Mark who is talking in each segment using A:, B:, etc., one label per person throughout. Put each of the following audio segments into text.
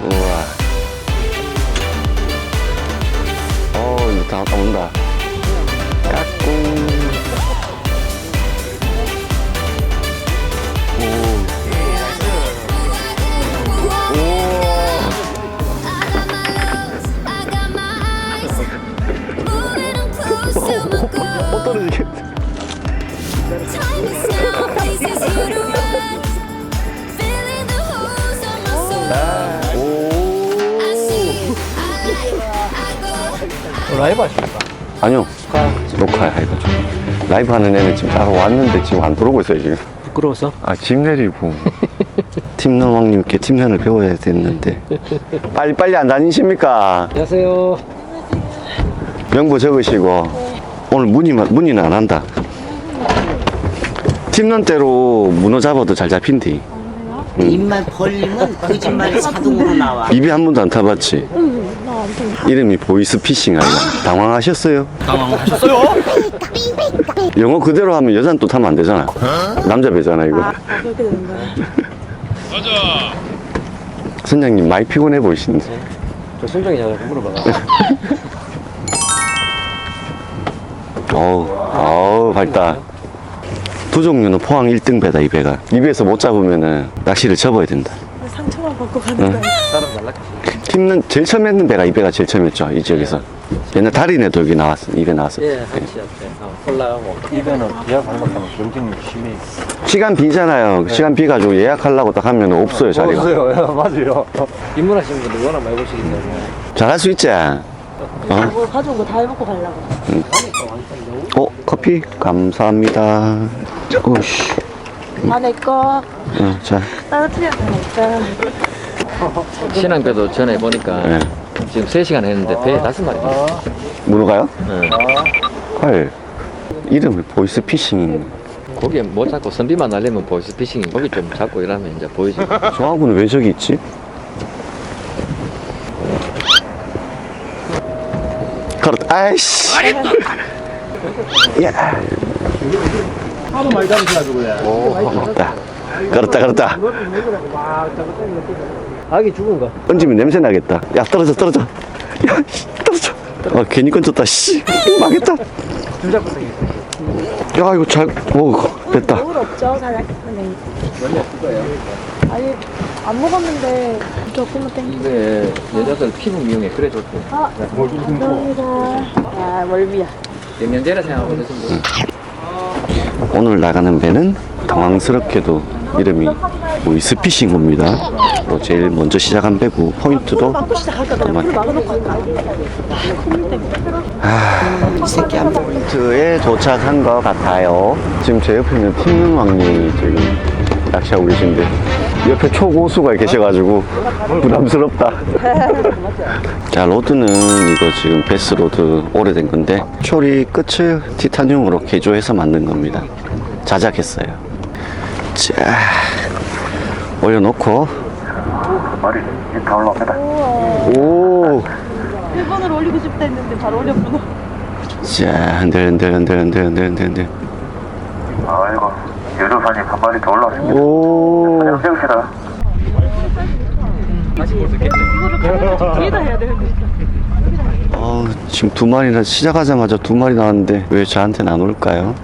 A: 우와. 어, 이거 다, 다 온다. 까꿍. 어. 오.
B: 라이브 하십니까?
A: 아니요. 녹화야, 해가지고. 라이브 하는 애는 지금 따로 왔는데 지금 안 들어오고 있어요, 지금.
B: 부끄러워서?
A: 아, 집 내리고. 팀너왕님께 팀전을 배워야 됐는데. 빨리빨리 안 다니십니까?
B: 안녕하세요.
A: 명부 적으시고. 오늘 문의, 문의는 안 한다. 팀넌 때로 문어 잡아도 잘 잡힌디.
C: 입만 벌리면 거짓말이 자동으로 나와.
A: 입에 한 번도 안 타봤지? 이름이 보이스피싱 아니야? 당황하셨어요?
B: 당황하셨어요?
A: 영어 그대로 하면 여자는 또 타면 안 되잖아. 남자 배잖아, 이거.
D: 그렇게 되는 거예요?
A: 선장님 많이 피곤해 보이시는데.
B: 저 순정이 잘 물어봐라.
A: 어우, 어우, 밝다. 두 종류는 포항 1등 배다, 이 배가. 입에서 못 잡으면은 낚시를 접어야 된다.
D: 상처만 받고 가는 거예요.
B: 사람 연락해.
A: 팀는 제일 처음 했는 배가 이 배가 제일 처음이었죠, 이 지역에서. 옛날 달인에도 여기 나왔어, 입에 나왔어.
B: 예, 한치 앞에. 어, 콜라하고. 이거는 비하 방목하면 경쟁력 심해.
A: 시간 비잖아요. 시간 비가지고 예약하려고 딱 하면 없어요, 자리가.
B: 없어요. 맞아요. 입문하시는 분들 워낙 많이 보시기 때문에.
A: 잘할 수 있지? 어?
D: 뭐 가져온 거 다 해먹고 가려고.
A: 어, 커피? 감사합니다. 오씨.
D: 아, 내 거.
A: 어, 자.
D: 떨어뜨려. 내거
B: 신앙배도 전에 보니까
A: 네.
B: 지금 3시간 했는데 배 다섯 마리.
A: 문어가요?
B: 네.
A: 헐. 이름이 보이스피싱.
B: 거기에 못 잡고 선비만 날리면 보이스피싱이 거기 좀 잡고 이러면 이제 보이지.
A: 저하고는 왜 저기 있지? 그렇다. 아이씨. 야.
B: 하도 많이 잡으셔가지고 그래.
A: 그렇다. 그렇다, 그렇다.
B: 아기 죽은 거.
A: 얹으면 냄새 나겠다. 야, 떨어져, 떨어져. 야, 씨, 떨어져. 아, 괜히 건졌다, 씨. 망했다.
B: 줄잡고 생겼어.
A: 야, 이거 잘, 오, 됐다.
D: 노을 없죠, 사장님.
B: 원래 그거예요.
D: 아니, 안 먹었는데 조금만 땡겨.
B: 이게 여자들 피부 미용에 그래 좋대.
D: 아, 감사합니다. 아, 멀미야.
B: 영양제라 생각하고 드시면 돼요.
A: 오늘 나가는 배는 당황스럽게도 이름이 보이스피싱호입니다. 뭐 제일 먼저 시작한 배고 포인트도.
D: 불 막아놓고 할까?
A: 포인트에 도착한 것 같아요. 지금 제 옆에 있는 팀능왕님이 지금 낚시하고 계신데 옆에 초고수가 계셔가지고 부담스럽다. 자 로드는 이거 지금 베스 로드 오래된 건데 초리 끝을 티타늄으로 개조해서 만든 겁니다. 자작했어요. 자 올려놓고
E: 머리 다 올라옵니다.
A: 오.
D: 1번을 올리고 싶다 했는데 바로 올렸구나.
A: 자 흔들 흔들 흔들 흔들 흔들 흔들 흔들
E: 아이고, 유조선이 한 마리 더 올라왔습니다.
A: 오.
E: 세웁시다.
D: 이거를 가면서 뒤에다 해야 되는데.
A: 어, 지금 두 마리나 시작하자마자 두 마리 나왔는데 왜 저한테는 안 올까요?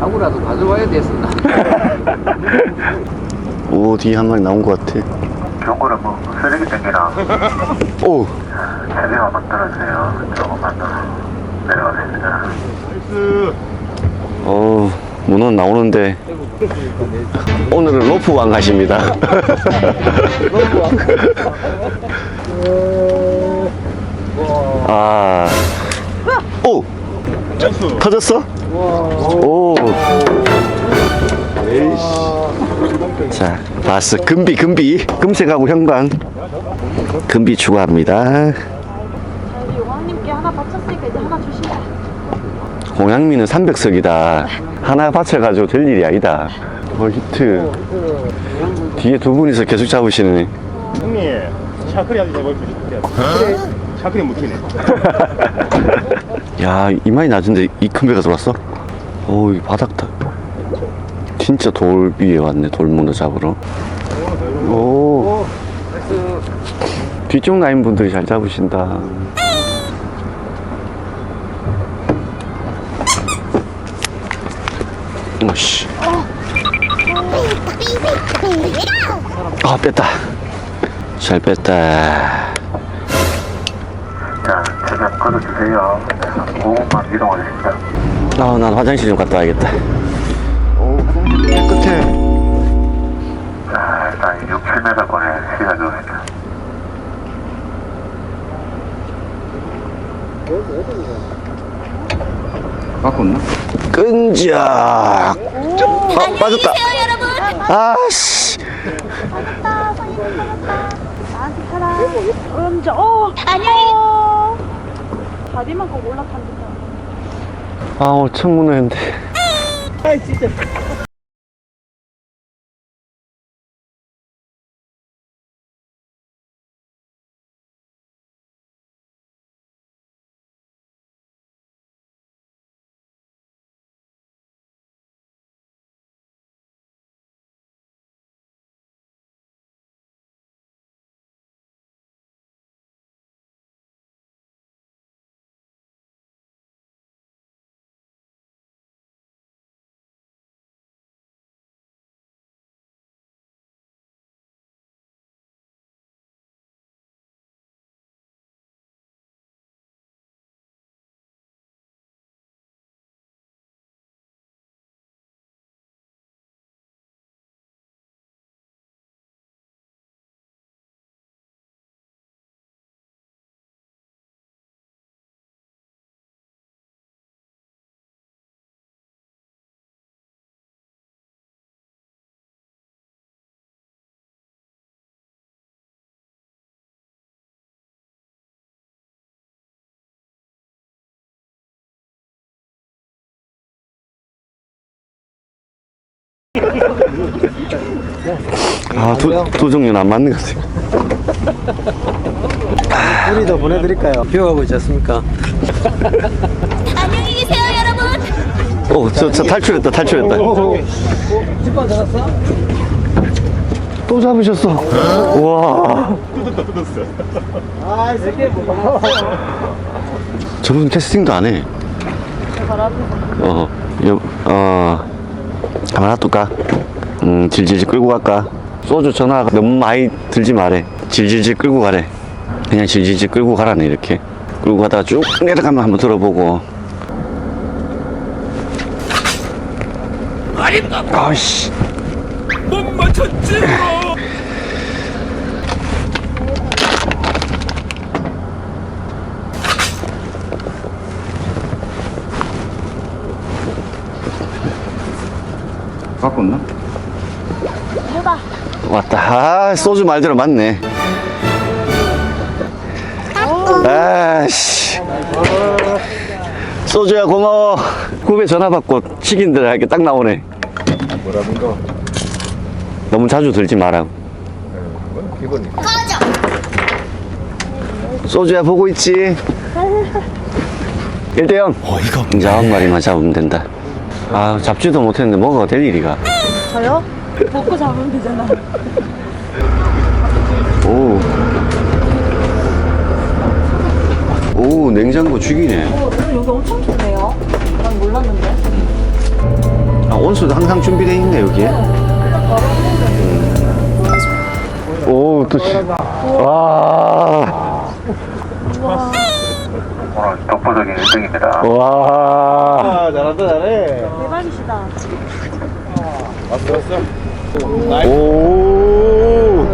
B: 아무라도 가져와야 됐습니다.
A: 오 뒤에 한 마리 나온 것 같아.
E: 경고는 뭐, 쓰레기 땡기나.
A: 오
E: 세대만 만들어주세요. 조금만 더 내려가겠습니다.
A: 어 문어 나오는데 오늘은 로프 왕 가십니다. 아, 오 터졌어? 오. 자, 봤어. 금비, 금비. 금색하고 형광. 금비 추가합니다.
D: 아, 용왕님께 하나 바쳤으니까 이제 하나 주시자.
A: 공양미는 300석이다. 하나 받쳐가지고 될 일이 아니다. 어, 히트. 뒤에 두 분이서 계속 잡으시네.
F: 형님 샤크리 아주 잘 벌주시는데 샤크리 묻히네
A: 야, 이마이 낮은데 이 큰 배가 들어왔어? 오, 이 바닥 다. 진짜 돌 위에 왔네, 돌문어 잡으러. 오. 뒤쪽 라인 분들이 잘 잡으신다. 오씨. 아, 뺐다. 잘 뺐다.
E: 자, 최대한 꺼져주세요. 5분만 이동하겠습니다.
A: 아, 난 화장실 좀 갔다 와야겠다. 오, 깨끗해.
E: 자, 일단 6, 7m권의 시작입니다.
A: 끈적. 아, 빠졌다. 아씨.
D: 나한테 타라. 음자, 어! 안녕히! 다리만 꼭 올라탄 듯한.
A: 아, 오늘 천문을 했는데. 아, 두, 두 종류는 안 맞는 것 같아요.
G: 우리 더 보내드릴까요? 비워가고 있지 않습니까?
H: 안녕히 계세요, 여러분.
A: 오, 저, 저 탈출했다, 탈출했다.
G: 집안 잡았어?
A: 또 잡으셨어. 와.
G: 아, 뭐.
A: 저분 테스팅도 안 해. 어, 여, 어, 가만 놔둘까? 음, 질질질 끌고 갈까? 소주 전화가 너무 많이 들지 말해. 질질질 끌고 가래. 그냥 질질질 끌고 가라네, 이렇게. 끌고 가다가 쭉 내려가면 한번 들어보고. 아이씨.
F: 바꿨나?
A: 왔다. 아, 소주 말대로 맞네. 아씨. 소주야 고마워. 구배 전화 받고 치킨들 할게 딱 나오네.
F: 뭐라든가.
A: 너무 자주 들지 마라.
F: 그건 기본이니까.
A: 소주야 보고 있지. 1대0. 어, 이거. 이제 한 마리만 잡으면 된다. 아, 잡지도 못했는데 뭐가 될 일이가.
D: 저요? 먹고 잡으면 되잖아.
A: 오. 오, 냉장고 죽이네.
D: 어, 여기 엄청 좋네요. 난 몰랐는데.
A: 아, 온수도 항상 준비되어 있네, 여기에. 음. 오, 또, 씨. 와.
E: 오늘 독보적인 1등입니다.
A: 와.
G: 아, 잘한다, 잘해.
D: 대박이시다.
G: 왔어, 왔어.
A: 오.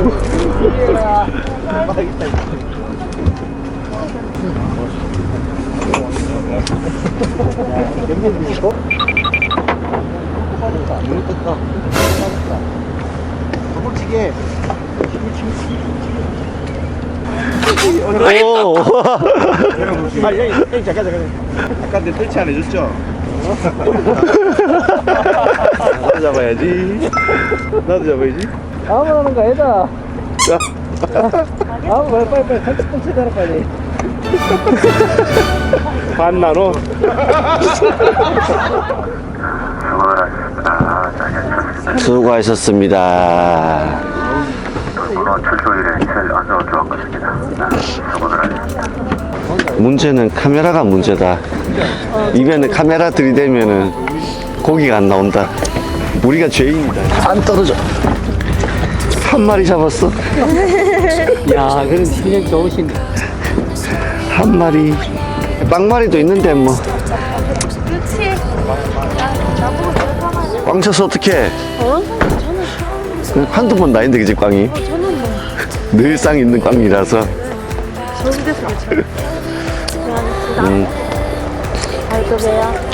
G: 허벅지게.
A: 오.
G: 아, 여기, 여기, 잠깐, 잠깐. 아까 내 설치 안 해줬죠? 나도 잡아야지. 나도 잡아야지. 아무 하는 거 아니다. 아무 빨리 빨리 빨리 설치 좀 해라 빨리. 반 나눠.
E: 수고하셨습니다. 자,
A: 수고하셨습니다. 문제는 카메라가 문제다. 입에는 카메라 들이대면은 고기가 안 나온다. 우리가 죄인이다. 안 떨어져. 한 마리 잡았어.
C: 야, 그럼 실력 좋으신데.
A: 한 마리. 빵마리도 있는데 뭐.
D: 그렇지.
A: 꽝 쳤어 어떡해.
D: 어? 저는
A: 한두 번 나인데 그지 꽝이.
D: 저는 뭐
A: 늘상 있는 꽝이라서.
D: 저기 됐어. 저.
A: 음.
D: 아이고 왜요?